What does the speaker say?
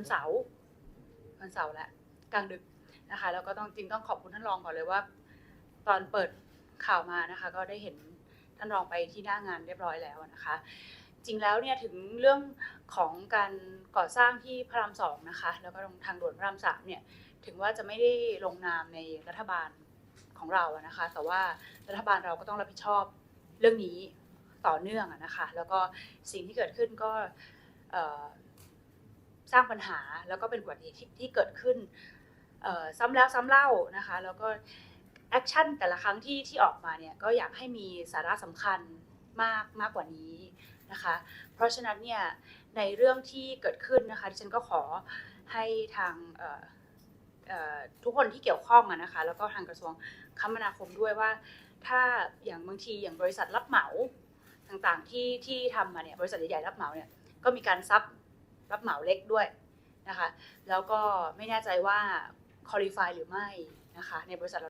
วันเสาร์วันเสาร์และกลางดึกนะคะ แล้วก็ต้องจริงต้องขอบคุณท่านรองก่อนเลยว่า ตอนเปิดข่าวมานะคะ ก็ได้เห็นท่านรองไปที่หน้างานเรียบร้อยแล้วนะคะ จริงแล้วเนี่ยถึงเรื่องของการก่อสร้างที่พระรามสองนะคะ แล้วก็ทางด่วนพระรามสามเนี่ยถึงว่าจะไม่ได้ลงนามในรัฐบาลของเราอะนะคะ แต่ว่ารัฐบาลเราก็ต้องรับผิดชอบเรื่องนี้ต่อเนื่องอะนะคะ แล้วก็สิ่งที่เกิดขึ้นก็ สร้างปัญหาแล้วก็เป็นอุบัติเหตุที่เกิดขึ้นซ้ำแล้วซ้ำเล่านะคะ แล้วก็แอคชั่นแต่ละครั้งที่ที่ออกมาเนี่ยก็อยากให้มีสาระสำคัญมากมากกว่านี้นะคะ เพราะฉะนั้นเนี่ยในเรื่องที่เกิดขึ้นนะคะดิฉันก็ขอให้ทางทุกคนที่เกี่ยวข้องนะคะ แล้วก็ทางกระทรวงคมนาคมด้วยว่า ถ้าอย่างบางทีอย่างบริษัทรับเหมาต่างๆที่ที่ทำมาเนี่ยบริษัทใหญ่ๆรับเหมาเนี่ยก็มีการซับ รับเหมาเล็กด้วยนะคะ แล้วก็ไม่แน่ใจว่าคอลีฟายหรือไม่นะคะในบริษัท